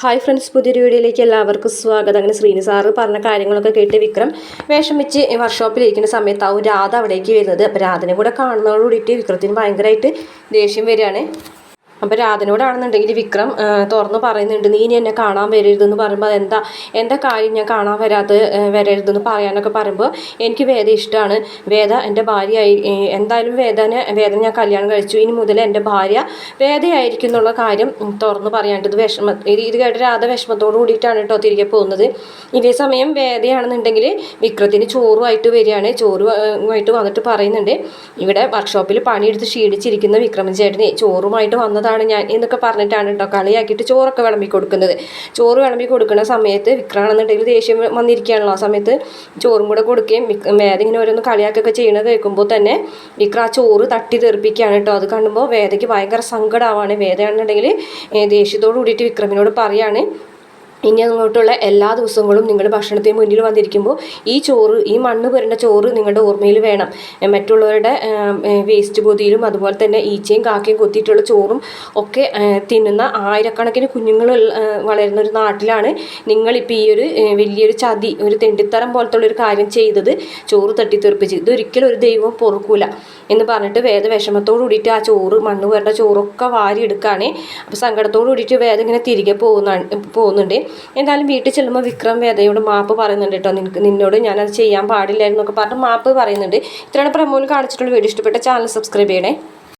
Hi friends പുതിയൊരു വീഡിയോയിലേക്ക് എല്ലാവർക്കും സ്വാഗതം. അങ്ങനെ ശ്രീനി സാറ് പറഞ്ഞ കാര്യങ്ങളൊക്കെ കേട്ട് വിക്രം വേഷം വെച്ച് വർക്ക്ഷോപ്പിലിരിക്കുന്ന ഒരു രാധ അവിടേക്ക് വരുന്നത്. അപ്പോൾ രാധനെ കൂടെ കാണുന്നതോടുകൂടിയിട്ട് വിക്രത്തിന് ഭയങ്കരമായിട്ട് ദേഷ്യം വരികയാണ്. അപ്പോൾ രാധനോടാണെന്നുണ്ടെങ്കിൽ വിക്രം തുറന്നു പറയുന്നുണ്ട് നീ ഇനി എന്നെ കാണാൻ വരരുതെന്ന് പറയുമ്പോൾ അതെന്താ? എന്താ കാര്യം ഞാൻ കാണാൻ വരാത്ത ആ, വരരുതെന്ന് പറയാനൊക്കെ പറയുമ്പോൾ എനിക്ക് വേദ ഇഷ്ടമാണ് വേദ എന്റെ ഭാര്യയായി എന്തായാലും വേദനെ വേദന ഞാൻ കല്യാണം കഴിച്ചു. ഇനി മുതൽ എന്റെ ഭാര്യ വേദയായിരിക്കും എന്നുള്ള കാര്യം തുറന്നു ഇത് വിഷമ ഇത് ഇത് കേട്ട് രാധ വിഷമത്തോട് കൂടിയിട്ടാണ് കേട്ടോ തിരികെ പോകുന്നത്. ഇതേ സമയം വേദയാണെന്നുണ്ടെങ്കിൽ വിക്രത്തിന് ചോറുമായിട്ട് വരികയാണ്. ചോറുമായിട്ട് വന്നിട്ട് പറയുന്നുണ്ട് ഇവിടെ വർക്ക്ഷോപ്പിൽ പണിയെടുത്ത് ക്ഷീണിച്ചിരിക്കുന്ന വിക്രമൻ ചേട്ടനെ ചോറുമായിട്ട് വന്നതാണ് ഞാൻ എന്നൊക്കെ പറഞ്ഞിട്ടാണ് കേട്ടോ കളിയാക്കിയിട്ട് ചോറൊക്കെ വിളമ്പി കൊടുക്കുന്നത്. ചോറ് വിളമ്പി കൊടുക്കുന്ന സമയത്ത് വിക്രാണെന്നുണ്ടെങ്കിൽ ദേഷ്യം വന്നിരിക്കുകയാണല്ലോ. ആ സമയത്ത് ചോറും കൂടെ കൊടുക്കുകയും വേദ ഇങ്ങനെ ഓരോന്ന് കളിയാക്കൊക്കെ ചെയ്യണത് കേൾക്കുമ്പോൾ തന്നെ വിക്ര ആ ചോറ് തട്ടി തെറിപ്പിക്കുകയാണ് കേട്ടോ അത് കാണുമ്പോൾ വേദയ്ക്ക് ഭയങ്കര സങ്കടമാവാണ് വേദയാണെന്നുണ്ടെങ്കിൽ ദേഷ്യത്തോട് കൂടിയിട്ട് വിക്രമിനോട് പറയാണ് ഇനി അങ്ങോട്ടുള്ള എല്ലാ ദിവസങ്ങളും നിങ്ങൾ ഭക്ഷണത്തിന് മുന്നിൽ വന്നിരിക്കുമ്പോൾ ഈ ചോറ് ഈ മണ്ണ് പുരണ്ട ചോറ് നിങ്ങളുടെ ഓർമ്മയിൽ വേണം. മറ്റുള്ളവരുടെ വേസ്റ്റ് പൊതിയിലും അതുപോലെ തന്നെ ഈച്ചയും കാക്കയും കൊത്തിയിട്ടുള്ള ചോറും ഒക്കെ തിന്നുന്ന ആയിരക്കണക്കിന് കുഞ്ഞുങ്ങൾ വളരുന്ന ഒരു നാട്ടിലാണ് നിങ്ങളിപ്പോൾ ഈ ഒരു വലിയൊരു ചതി ഒരു തെണ്ടിത്തരം പോലത്തുള്ള ഒരു കാര്യം ചെയ്തത്. ചോറ് തട്ടിത്തെറിപ്പിച്ച്. ഇതൊരിക്കലും ഒരു ദൈവം പൊറുക്കൂല എന്ന് പറഞ്ഞിട്ട് വേദ വിഷമത്തോടു കൂടിയിട്ട് ആ ചോറ് മണ്ണ് പുരണ്ട ചോറൊക്കെ വാരി എടുക്കുകയാണ് അപ്പോൾ സങ്കടത്തോട് കൂടിയിട്ട് വേദം ഇങ്ങനെ തിരികെ പോകുന്ന പോകുന്നുണ്ട്. എന്തായാലും വീട്ടിൽ ചെല്ലുമ്പോൾ വിക്രം വേദയോട് മാപ്പ് പറയുന്നുണ്ട് കേട്ടോ. നിനക്ക് നിന്നോട് ഞാനത് ചെയ്യാൻ പാടില്ലായിരുന്നു എന്നൊക്കെ പറഞ്ഞിട്ട് മാപ്പ് പറയുന്നുണ്ട്. ഇത്രയാണ് പ്രമോൽ കാണിച്ചിട്ടുള്ള വീഡിയോ. ഇഷ്ടപ്പെട്ട ചാനൽ സബ്സ്ക്രൈബ് ചെയ്യണേ.